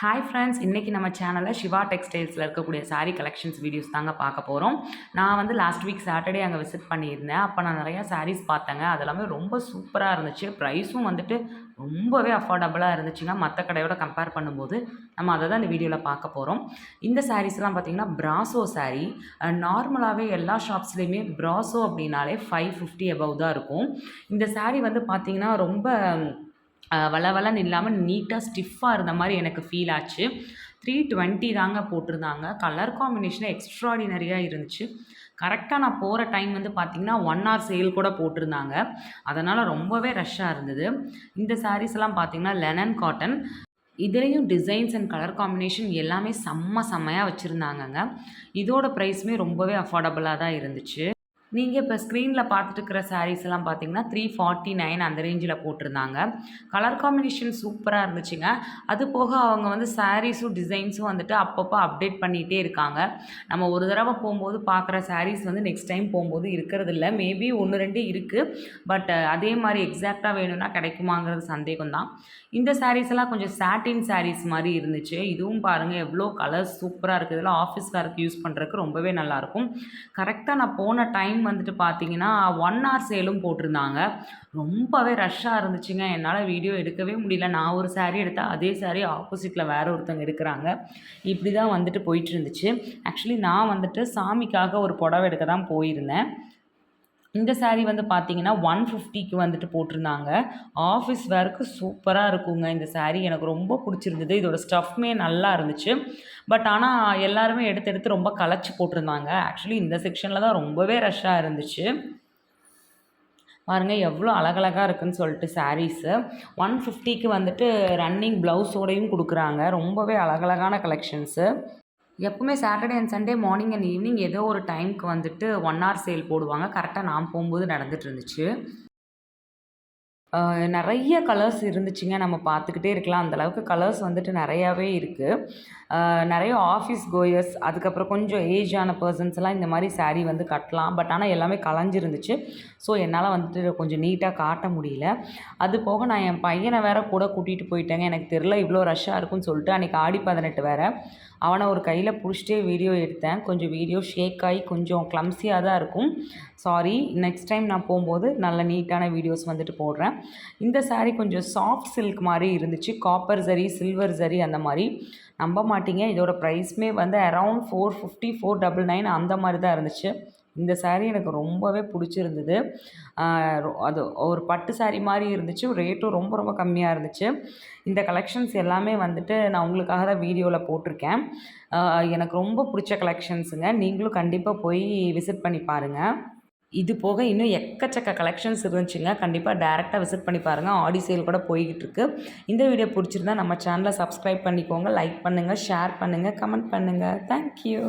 Hi friends இன்றைக்கி நம்ம சேனலில் சிவா டெக்ஸ்டைல்ஸில் இருக்கக்கூடிய சாரீ கலெக்ஷன்ஸ் வீடியோஸ் தாங்க பார்க்க போகிறோம் நான் வந்து லாஸ்ட் வீக் சாட்டர்டே அங்கே விசிட் பண்ணியிருந்தேன். அப்போ நான் நிறையா சாரீஸ் பார்த்தேங்க. அதெல்லாமே ரொம்ப சூப்பராக இருந்துச்சு. ப்ரைஸும் வந்துட்டு ரொம்பவே அஃபோர்டபுளாக இருந்துச்சுங்க. மற்ற கடையோட கம்பேர் பண்ணும்போது நம்ம அதை தான் இந்த வீடியோவில் பார்க்க போகிறோம் இந்த சாரீஸ்லாம் பார்த்திங்கன்னா ப்ராசோ சாரீ நார்மலாகவே எல்லா ஷாப்ஸ்லேயுமே ப்ராசோ அப்படின்னாலே ஃபைவ் ஃபிஃப்டி அபவ் தான் இருக்கும். இந்த சாரீ வந்து பார்த்திங்கன்னா ரொம்ப அஹ் இல்லாமல் நீட்டாக ஸ்டிஃபாக இருந்த மாதிரி எனக்கு ஃபீல் ஆச்சு. த்ரீ டுவெண்ட்டி தாங்க போட்டிருந்தாங்க. கலர் காம்பினேஷன் எக்ஸ்ட்ராடினரியாக இருந்துச்சு. கரெக்டாக நான் போகிற டைம் வந்து பார்த்திங்கன்னா ஒன் ஹவர் சேல் கூட போட்டிருந்தாங்க. அதனால் ரொம்பவே ரஷ்ஷாக இருந்தது. இந்த சாரீஸ்லாம் எல்லாம் பார்த்திங்கன்னா லெனன் காட்டன் இதுலேயும் டிசைன்ஸ் அண்ட் கலர் காம்பினேஷன் எல்லாமே செம்ம செம்மையாக வச்சுருந்தாங்கங்க. இதோட ப்ரைஸுமே ரொம்பவே அஃபோர்டபுளாக தான் இருந்துச்சு. நீங்கள் இப்போ ஸ்க்ரீனில் பார்த்துட்டு இருக்கிற சாரீஸ் எல்லாம் பார்த்தீங்கன்னா த்ரீ ஃபார்ட்டி நைன் அந்த ரேஞ்சில் போட்டிருந்தாங்க. கலர் காம்பினேஷன் சூப்பராக இருந்துச்சுங்க. அது போக அவங்க வந்து சாரீஸும் டிசைன்ஸும் வந்துட்டு அப்பப்போ அப்டேட் பண்ணிகிட்டே இருக்காங்க. நம்ம ஒரு தடவை போகும்போது பார்க்குற சாரீஸ் வந்து நெக்ஸ்ட் டைம் போகும்போது இருக்கிறது இல்லை. மேபி ஒன்று ரெண்டு இருக்குது பட் அதே மாதிரி எக்ஸாக்டாக வேணும்னா கிடைக்குமாங்கிறது சந்தேகம் தான் இந்த சாரீஸ் எல்லாம் கொஞ்சம் சாட்டின் சாரீஸ் மாதிரி இருந்துச்சு. இதுவும் பாருங்கள் எவ்வளோ கலர்ஸ் சூப்பராக இருக்குது இதெல்லாம் ஆஃபீஸ் வேர்க்கு யூஸ் பண்ணுறதுக்கு ரொம்பவே நல்லாயிருக்கும் கரெக்டாக நான் போன டைம் டைம் வந்துட்டு பார்த்தீங்கன்னா ஒன் ஹவர் சேலும் போட்டிருந்தாங்க. ரொம்பவே ரஷ்ஷாக இருந்துச்சுங்க. என்னால் வீடியோ எடுக்கவே முடியல. நான் ஒரு சாரீ எடுத்தால் அதே saree ஆப்போசிட்டில் வேற ஒருத்தவங்க எடுக்கிறாங்க. இப்படி தான் வந்துட்டு போயிட்டு இருந்துச்சு. ஆக்சுவலி நான் வந்துட்டு சாமிக்காக ஒரு புடவை எடுக்க தான் போயிருந்தேன். இந்த சாரீ வந்து பார்த்தீங்கன்னா ஒன் ஃபிஃப்டிக்கு வந்துட்டு போட்டிருந்தாங்க. ஆஃபீஸ் வேர்க்கு சூப்பராக இருக்குங்க. இந்த சாரீ எனக்கு ரொம்ப பிடிச்சிருந்தது. இதோட ஸ்டஃப்மே நல்லா இருந்துச்சு. பட் ஆனால் எல்லாருமே எடுத்து எடுத்து ரொம்ப கலைச்சி போட்டிருந்தாங்க. ஆக்சுவலி இந்த செக்ஷனில் தான் ரொம்பவே ரஷ்ஷாக இருந்துச்சு. பாருங்க எவ்வளோ அழகழகாக இருக்குன்னு சொல்லிட்டு சாரீஸு ஒன் ஃபிஃப்டிக்கு வந்துட்டு ரன்னிங் ப்ளவுஸோடையும் கொடுக்குறாங்க. ரொம்பவே அழகழகான கலெக்ஷன்ஸு எப்பவுமே Saturday and Sunday morning and evening ஏதோ ஒரு டைம்க்கு வந்துட்டு ஒன் ஹவர் சேல் போடுவாங்க. கரெக்டாக நான் போகும்போது நடந்துட்டு இருந்துச்சு. நிறைய கலர்ஸ் இருந்துச்சுங்க. நம்ம பார்த்துக்கிட்டே இருக்கலாம். அந்த அளவுக்கு கலர்ஸ் வந்துட்டு நிறையாவே இருக்குது நிறைய ஆஃபீஸ் கோயர்ஸ் அதுக்கப்புறம் கொஞ்சம் ஏஜ் ஆன பர்சன்ஸ் எல்லாம் இந்த மாதிரி சாரீ வந்து கட்டலாம். பட் ஆனால் எல்லாமே கலைஞ்சிருந்துச்சு. ஸோ என்னால் வந்துட்டு கொஞ்சம் நீட்டாக காட்ட முடியல. அது போக நான் என் பையனை வேற கூட கூட்டிகிட்டு போயிட்டேங்க. எனக்கு தெரில இவ்வளோ ரஷ்ஷாக இருக்கும்னு சொல்லிட்டு அன்றைக்கி ஆடி பதினெட்டு வேறு. அவனை ஒரு கையில் பிடிச்சிட்டே வீடியோ எடுத்தேன். கொஞ்சம் வீடியோ ஷேக் ஆகி கொஞ்சம் கிளம்ஸியாக தான் இருக்கும். சாரி நெக்ஸ்ட் டைம் நான் போகும்போது நல்ல நீட்டான வீடியோஸ் வந்துட்டு போடுறேன். இந்த சாரீ கொஞ்சம் சாஃப்ட் சில்க் மாதிரி இருந்துச்சு. காப்பர் சரி சில்வர் சரி அந்த மாதிரி. நம்ப மாட்டீங்க. இதோட ப்ரைஸ்மே வந்து around four fifty four double nine அந்த மாதிரி தான் இருந்துச்சு. இந்த சாரீ எனக்கு ரொம்பவே பிடிச்சிருந்தது. அது ஒரு பட்டு சாரீ மாதிரி இருந்துச்சு. ரேட்டும் ரொம்ப ரொம்ப கம்மியாக இருந்துச்சு. இந்த கலெக்ஷன்ஸ் எல்லாமே வந்துட்டு நான் உங்களுக்காக தான் வீடியோவில் போட்டிருக்கேன். எனக்கு ரொம்ப பிடிச்ச கலெக்ஷன்ஸுங்க நீங்களும் கண்டிப்பாக போய் விசிட் பண்ணி பாருங்கள் இது போக இன்னும் எக்கச்சக்க கலெக்ஷன்ஸ் இருந்துச்சுங்க. கண்டிப்பாக டேரெக்டாக விசிட் பண்ணி பாருங்கள் ஆடி சேல் கூட போய்கிட்டு இருக்கு இந்த வீடியோ பிடிச்சிருந்தா நம்ம சேனலை சப்ஸ்கிரைப் பண்ணிக்கோங்க. லைக் பண்ணுங்கள் ஷேர் பண்ணுங்கள் கமெண்ட் பண்ணுங்கள் தேங்க்யூ